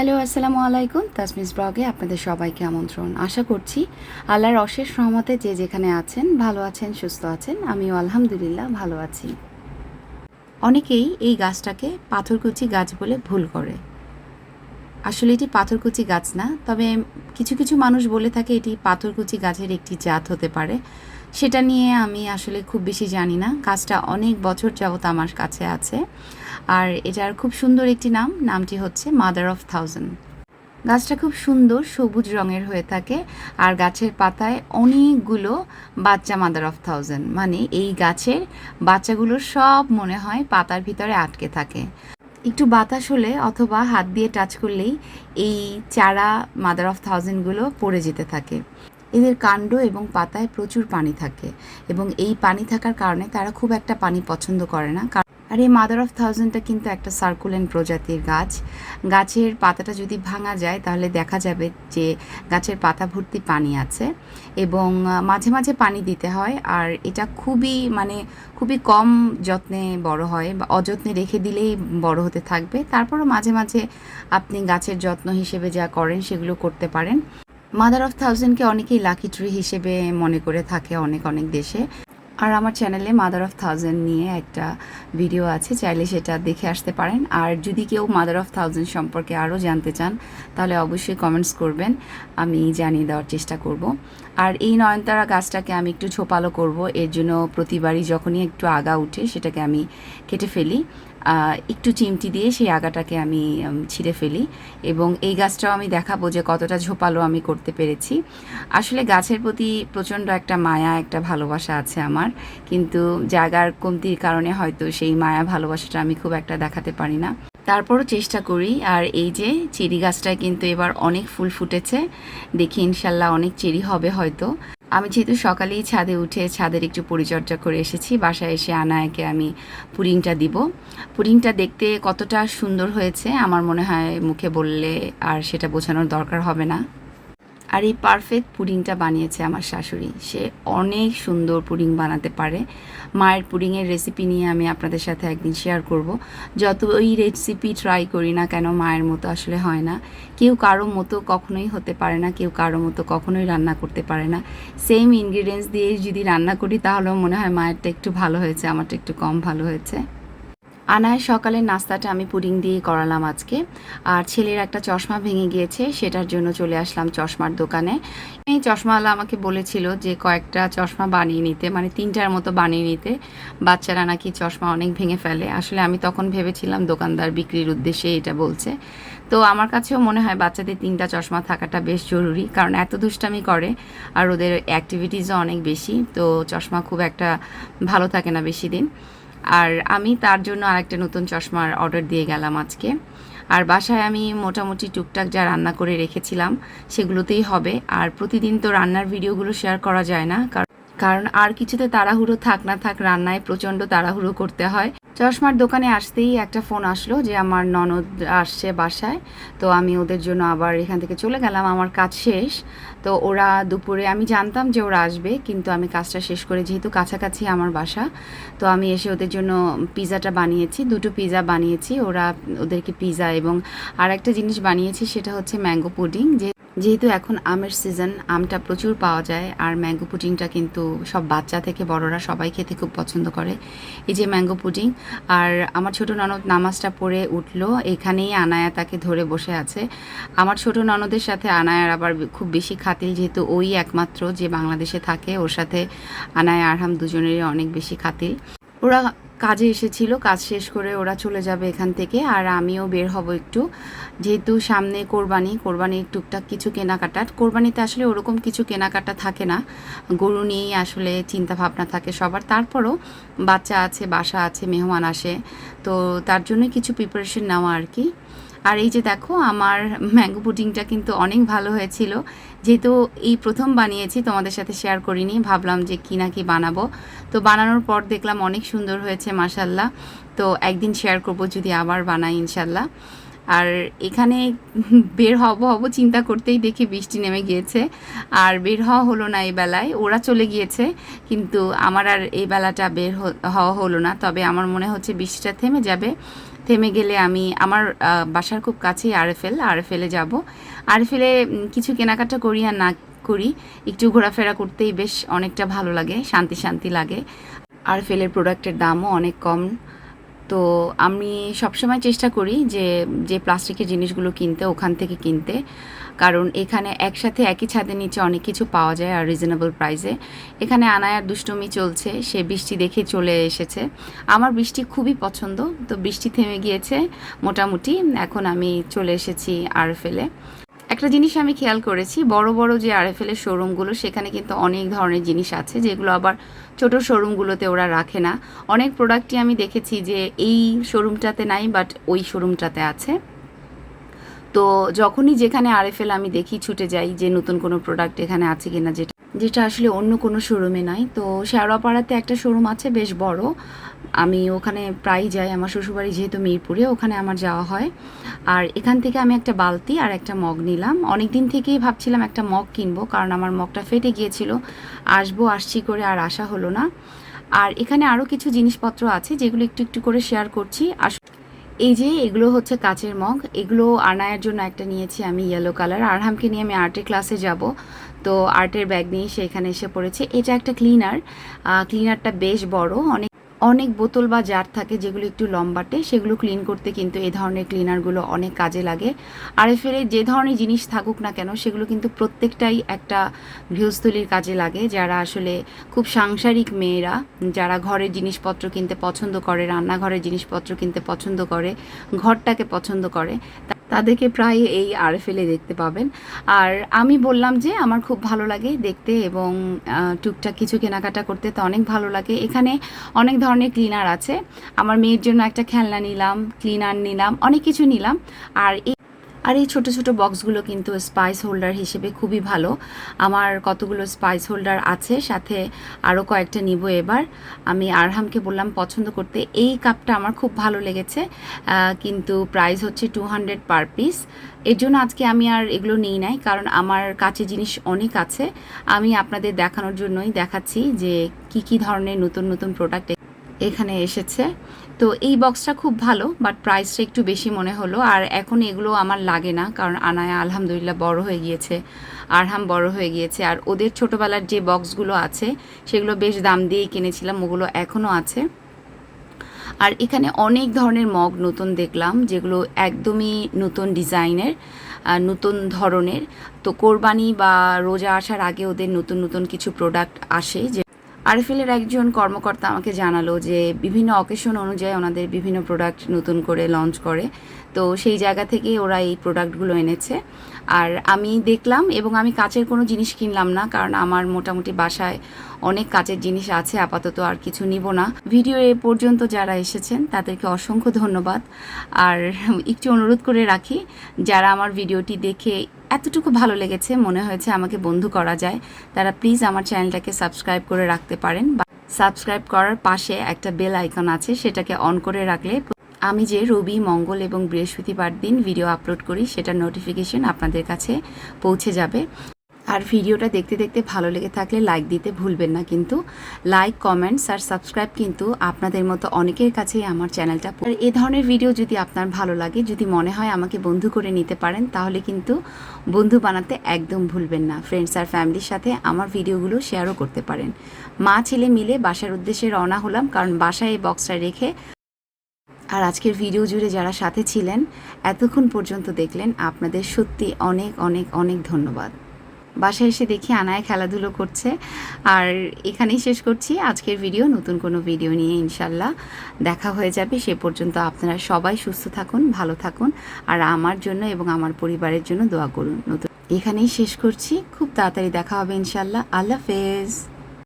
Hello, আসসালামু আলাইকুম। তাসমিস ব্লগে আপনাদের সবাইকে আমন্ত্রণ। আশা করছি আল্লাহর অশেষ রহমতে যে যেখানে আছেন, ভালো আছেন, সুস্থ আছেন, আমিও আলহামদুলিল্লাহ ভালো আছি। অনেকেই এই গাছটাকে পাথরকুচি গাছ বলে ভুল করে। আসলে এটি পাথরকুচি গাছ না, তবে কিছু কিছু মানুষ বলে থাকে এটি পাথরকুচি গাছের একটি জাত হতে পারে। সেটা নিয়ে আমি আসলে খুব বেশি জানি না। গাছটা অনেক বছর যাবত আমার কাছে আছে। আর এটার খুব সুন্দর একটি নাম, নামটি হচ্ছে মাদার অফ থাউজেন্ড গাছটা খুব সুন্দর, সবুজ রঙের হয়ে থাকে আর গাছের পাতায় অনেকগুলো বাচ্চা মাদার অফ থাউজেন্ড মানে এই গাছের বাচ্চাগুলো সব মনে হয় পাতার ভিতরে আটকে থাকে। একটু বাতাস হলে অথবা হাত দিয়ে টাচ করলেই এই চারা মাদার অফ থাউজেন্ডগুলো পড়ে যেতে থাকে। এদের কাণ্ড এবং পাতায় প্রচুর পানি থাকে এবং এই পানি থাকার কারণে তারা খুব একটা পানি পছন্দ করে না। আর এই মাদার অফ থাউজেন্ডটা কিন্তু একটা সার্কুলেন্ট প্রজাতির গাছ। গাছের পাতাটা যদি ভাঙা যায়, তাহলে দেখা যাবে যে গাছের পাতা ভর্তি পানি আছে এবং মাঝে মাঝে পানি দিতে হয়। আর এটা খুবই মানে খুবই কম যত্নে বড় হয় বা অযত্নে রেখে দিলেই বড় হতে থাকবে। তারপরও মাঝে মাঝে আপনি গাছের যত্ন হিসেবে যা করেন, সেগুলো করতে পারেন। মাদার অফ থাউজেন্ডকে অনেকেই লাকি ট্রি হিসেবে মনে করে থাকে অনেক অনেক দেশে। আর আমার চ্যানেলে মাদার অফ থাউজেন্ড নিয়ে একটা ভিডিও আছে, চাইলে সেটা দেখে আসতে পারেন। আর যদি কেউ মাদার অফ থাউজেন্ড সম্পর্কে আরও জানতে চান, তাহলে অবশ্যই কমেন্টস করবেন, আমি জানিয়ে দেওয়ার চেষ্টা করব। আর এই নয়নতারা গাছটাকে আমি একটু ছোপালো করব, এর জন্য প্রতিবারই যখনই একটু আগা উঠে সেটাকে আমি কেটে ফেলি। একটু চিমটি দিয়ে সেই আগাটাকে আমি ছিঁড়ে ফেলি এবং এই গাছটাও আমি দেখাবো যে কতটা ঝোপালো আমি করতে পেরেছি। আসলে গাছের প্রতি প্রচণ্ড একটা মায়া, একটা ভালোবাসা আছে আমার। কিন্তু জায়গার কমতির কারণে হয়তো সেই মায়া, ভালোবাসাটা আমি খুব একটা দেখাতে পারি না। তারপরও চেষ্টা করি। আর এই যে চেরি গাছটায় কিন্তু এবার অনেক ফুল ফুটেছে। দেখি ইনশাল্লাহ অনেক চেরি হবে হয়তো। আমি যেহেতু সকালেই ছাদে উঠে ছাদের একটু পরিচর্যা করে এসেছি, বাসায় এসে আনায়াকে আমি পুডিংটা দিব। পুডিংটা দেখতে কতটা সুন্দর হয়েছে, আমার মনে হয় মুখে বললে আর সেটা বোঝানোর দরকার হবে না। আর এই পারফেক্ট পুডিংটা বানিয়েছে আমার শাশুড়ি। সে অনেক সুন্দর পুডিং বানাতে পারে। মায়ের পুডিংয়ের রেসিপি নিয়ে আমি আপনাদের সাথে একদিন শেয়ার করব। যত ওই রেসিপি ট্রাই করি না কেন মায়ের মতো আসলে হয় না। কেউ কারও মতো কখনোই হতে পারে না, কেউ কারও মতো কখনোই রান্না করতে পারে না। সেম ইনগ্রিডিয়েন্টস দিয়ে যদি রান্না করি তাহলেও মনে হয় মায়েরটা একটু ভালো হয়েছে, আমারটা একটু কম ভালো হয়েছে। আনায় সকালের নাস্তাটা আমি পুডিং দিয়ে করালাম আজকে। আর ছেলের একটা চশমা ভেঙে গিয়েছে, সেটার জন্য চলে আসলাম চশমার দোকানে। এই চশমাওয়ালা আমাকে বলেছিল যে কয়েকটা চশমা বানিয়ে নিতে মানে তিনটার মতো বানিয়ে নিতে। বাচ্চারা নাকি চশমা অনেক ভেঙে ফেলে। আসলে আমি তখন ভেবেছিলাম দোকানদার বিক্রির উদ্দেশ্যে এটা বলছে। তো আমার কাছেও মনে হয় বাচ্চাদের তিনটা চশমা থাকাটা বেশ জরুরি, কারণ এত দুষ্টামি করে আর ওদের অ্যাক্টিভিটিসও অনেক বেশি। তো চশমা খুব একটা ভালো থাকে না বেশি দিন। আর আমি তার জন্য আরেকটা নতুন চশমার অর্ডার দিয়ে গেলাম আজকে। আর বাসায় আমি মোটামুটি টুকটাক যা রান্না করে রেখেছিলাম, সেগুলোতেই হবে। আর প্রতিদিন তো রান্নার ভিডিওগুলো শেয়ার করা যায় না কারণ আর কিছুতে তাড়াহুড়ো থাক না থাক, রান্নায় প্রচণ্ড তাড়াহুড়ো করতে হয়। চশমার দোকানে আসতেই একটা ফোন আসলো যে আমার ননদ আসছে বাসায়। তো আমি ওদের জন্য আবার এখান থেকে চলে গেলাম, আমার কাজ শেষ। তো ওরা দুপুরে, আমি জানতাম যে ওরা আসবে, কিন্তু আমি কাজটা শেষ করে যেহেতু কাছাকাছি আমার বাসা, তো আমি এসে ওদের জন্য পিৎজাটা বানিয়েছি, দুটো পিজা বানিয়েছি। ওরা ওদেরকে পিৎজা এবং আর একটা জিনিস বানিয়েছি, সেটা হচ্ছে ম্যাঙ্গো পুডিং যে যেহেতু এখন আমের সিজন আমটা প্রচুর পাওয়া যায় আর ম্যাঙ্গো পুডিংটা কিন্তু সব বাচ্চা থেকে বড়রা সবাই খেতে খুব পছন্দ করে। এই যে ম্যাঙ্গো পুডিং আর আমার ছোট ননদ নামাজটা পড়ে উঠল, এখানেই আনায়া তাকে ধরে বসে আছে। আমার ছোট ননদের সাথে আনায়ার আবার খুব বেশি খাতিল, যেহেতু ওই একমাত্র যে বাংলাদেশে থাকে, ওর সাথে আনায়া আরহাম দুজনেরই অনেক বেশি খাতিল। ওরা কাজে এসেছিল, কাজ শেষ করে ওরা চলে যাবে এখান থেকে, আর আমিও বের হব একটু। যেহেতু সামনে কোরবানি, কোরবানির টুকটাক কিছু কেনাকাটা কোরবানিতে আসলে ওরকম কিছু কেনাকাটা থাকে না। গরু নিয়েই আসলে চিন্তা ভাবনা থাকে সবার। তারপরও বাচ্চা আছে, বাসা আছে, মেহমান আসে। তো তার জন্য কিছু প্রিপারেশন নেওয়া আর কি। আর এই যে দেখো, আমার ম্যাঙ্গো পুডিংটা কিন্তু অনেক ভালো হয়েছিল। যেহেতু এই প্রথম বানিয়েছি, তোমাদের সাথে শেয়ার করিনি, ভাবলাম যে কি না কি বানাবো। তো বানানোর পর দেখলাম অনেক সুন্দর হয়েছে মাসাল্লাহ তো একদিন শেয়ার করব, যদি আবার বানাই ইনশাল্লাহ আর এখানে বের হব হব চিন্তা করতেই দেখি বৃষ্টি নেমে গিয়েছে। আর বের হওয়া হলো না এই বেলায়, ওরা চলে গিয়েছে। কিন্তু আমার আর এই বেলাটা বের হওয়া হলো না। তবে আমার মনে হচ্ছে বৃষ্টিটা থেমে যাবে। থেমে গেলে আমি আমার বাসার খুব কাছেই আরএফএল, আরএফএলে যাব। আরএফএলে কিছু কেনাকাটা করি আর না করি, একটু ঘোরাফেরা করতেই বেশ অনেকটা ভালো লাগে, শান্তি শান্তি লাগে। আরএফএলের প্রোডাক্টের দামও অনেক কম। তো আমি সবসময় চেষ্টা করি যে যে প্লাস্টিকের জিনিসগুলো কিনতে, ওখান থেকে কিনতে। কারণ এখানে একসাথে একই ছাদের নিচে অনেক কিছু পাওয়া যায় আর রিজনেবল প্রাইসে এখানে আনায়ার দুষ্টুমি চলছে, সে বৃষ্টি দেখে চলে এসেছে। আমার বৃষ্টি খুবই পছন্দ, তো বৃষ্টি থেমে গিয়েছে মোটামুটি। এখন আমি চলে এসেছি আর ফেলে একটা জিনিস আমি খেয়াল করেছি, বড় বড় যে আর আরএফএল এর শোরুমগুলো সেখানে কিন্তু অনেক ধরনের জিনিস আছে, যেগুলো আবার ছোট শোরুমগুলোতে ওরা রাখে না। অনেক প্রোডাক্টই আমি দেখেছি যে এই শোরুমটাতে নাই বাট ওই শোরুমটাতে আছে। তো যখনই যেখানে আর এফ এল আমি দেখি, ছুটে যাই যে নতুন কোনো প্রোডাক্ট এখানে আছে কিনা, যেটা যেটা আসলে অন্য কোনো শোরুমে নাই। তো শেওড়াপাড়াতে একটা শোরুম আছে, বেশ বড়। আমি ওখানে প্রায় যাই। আমার শ্বশুরবাড়ি যেহেতু মিরপুরে, ওখানে আমার যাওয়া হয়। আর এখান থেকে আমি একটা বালতি আর একটা মগ নিলাম। অনেক দিন থেকেই ভাবছিলাম একটা মগ কিনবো, কারণ আমার মগটা ফেটে গিয়েছিল। আসব, আসছি করে আর আসা হলো না। আর এখানে আরও কিছু জিনিসপত্র আছে, যেগুলো একটু একটু করে শেয়ার করছি। আর এই যে, এগুলো হচ্ছে কাচের মগ। এগুলো আনায়ের জন্য একটা নিয়েছি আমি ইয়েলো কালার আরহামকে নিয়ে আমি আর্টের ক্লাসে যাব। তো আর্টের ব্যাগ নিয়ে সে এখানে এসে পড়েছে। এটা একটা ক্লিনার ক্লিনারটা বেশ বড়, অনেক অনেক বোতল বা জার থাকে যেগুলো একটু লম্বাটে, সেগুলো ক্লিন করতে কিন্তু এই ধরনের ক্লিনারগুলো অনেক কাজে লাগে। আর ফেলে যে ধরনের জিনিস থাকুক না কেন, সেগুলো কিন্তু প্রত্যেকটাই একটা গৃহস্থলীর কাজে লাগে, যারা আসলে খুব সাংসারিক মেয়েরা, যারা ঘরের জিনিসপত্র কিনতে পছন্দ করে, রান্নাঘরের জিনিসপত্র কিনতে পছন্দ করে, ঘরটাকে পছন্দ করে তাদেরকে প্রায় এই আরএফএলে দেখতে পাবেন। আর আমি বললাম যে আমার খুব ভালো লাগে দেখতে এবং টুকটাক কিছু কেনাকাটা করতে তো অনেক ভালো লাগে। এখানে অনেক ধরনের ক্লিনার আছে। আমার মেয়ের জন্য একটা খেলনা নিলাম, ক্লিনার নিলাম, অনেক কিছু নিলাম। আর আর এই ছোটো ছোটো বক্সগুলো কিন্তু স্পাইস হোল্ডার হিসেবে খুবই ভালো। আমার কতগুলো স্পাইস হোল্ডার আছে, সাথে আরও কয়েকটা নিব এবার। আমি আরহামকে বললাম, পছন্দ করতে। এই কাপটা আমার খুব ভালো লেগেছে কিন্তু প্রাইস হচ্ছে টু হান্ড্রেড পার পিস এর জন্য আজকে আমি আর এগুলো নিই নাই, কারণ আমার কাছে জিনিস অনেক আছে। আমি আপনাদের দেখানোর জন্যই দেখাচ্ছি যে কি কি ধরনের নতুন নতুন প্রোডাক্ট এখানে এসেছে। তো এই বক্সটা খুব ভালো বাট প্রাইসটা একটু বেশি মনে হলো। আর এখন এগুলো আমার লাগে না, কারণ আনায়া আলহামদুলিল্লাহ বড় হয়ে গিয়েছে, আরহাম বড় হয়ে গিয়েছে। আর ওদের ছোটোবেলার যে বক্সগুলো আছে, সেগুলো বেশ দাম দিয়েই কিনেছিলাম, ওগুলো এখনও আছে। আর এখানে অনেক ধরনের মগ নতুন দেখলাম, যেগুলো একদমই নতুন ডিজাইনের নতুন ধরনের। তো কোরবানি বা রোজা আসার আগে ওদের নতুন নতুন কিছু প্রোডাক্ট আসে, যে আরএফএলের একজন কর্মকর্তা আমাকে জানালো যে বিভিন্ন অকেশন অনুযায়ী ওনাদের বিভিন্ন প্রোডাক্ট নতুন করে লঞ্চ করে। তো সেই জায়গা থেকে ওরা এই প্রোডাক্টগুলো এনেছে। আর আমি দেখলাম এবং আমি কাচের কোনো জিনিস কিনলাম না, কারণ আমার মোটামুটি বাসায় অনেক কাচের জিনিস আছে, আপাতত আর কিছু নিব না। ভিডিও এ পর্যন্ত যারা এসেছেন, তাদেরকে অসংখ্য ধন্যবাদ। আর একটু অনুরোধ করে রাখি, যারা আমার ভিডিওটি দেখে এতটুকু ভালো লেগেছে, মনে হয়েছে আমাকে বন্ধু করা যায়। তারা প্লিজ আমার চ্যানেলটাকে সাবস্ক্রাইব করে রাখতে পারেন বা সাবস্ক্রাইব করার পাশে একটা বেল আইকন আছে, সেটাকে অন করে রাখলে আমি যে রবি, মঙ্গল এবং বৃহস্পতিবার দিন ভিডিও আপলোড করি, সেটার নোটিফিকেশন আপনাদের কাছে পৌঁছে যাবে। আর ভিডিওটা দেখতে দেখতে ভালো লেগে থাকলে লাইক দিতে ভুলবেন না কিন্তু। লাইক কমেন্টস আর সাবস্ক্রাইব কিন্তু আপনাদের মতো অনেকের কাছেই আমার চ্যানেলটা। আর এ ধরনের ভিডিও যদি আপনার ভালো লাগে, যদি মনে হয় আমাকে বন্ধু করে নিতে পারেন, তাহলে কিন্তু বন্ধু বানাতে একদম ভুলবেন না। ফ্রেন্ডস আর ফ্যামিলির সাথে আমার ভিডিওগুলো শেয়ারও করতে পারেন। মা ছেলে মিলে বাসার উদ্দেশ্যে রওনা হলাম, কারণ বাসায় এই বক্সটা রেখে আর আজকের ভিডিও জুড়ে যারা সাথে ছিলেন, এতক্ষণ পর্যন্ত দেখলেন আপনাদের সত্যি অনেক অনেক অনেক ধন্যবাদ। বাসায় এসে দেখি আনায় খেলাধুলো করছে। আর এখানেই শেষ করছি। আজকের ভিডিও, নতুন কোনো ভিডিও নিয়ে ইনশাল্লাহ দেখা হয়ে যাবে। সে পর্যন্ত আপনারা সবাই সুস্থ থাকুন, ভালো থাকুন, আর আমার জন্য এবং আমার পরিবারের জন্য দোয়া করুন। নতুন এখানেই শেষ করছি। খুব তাড়াতাড়ি দেখা হবে ইনশাল্লাহ। আল্লাহ হাফেজ।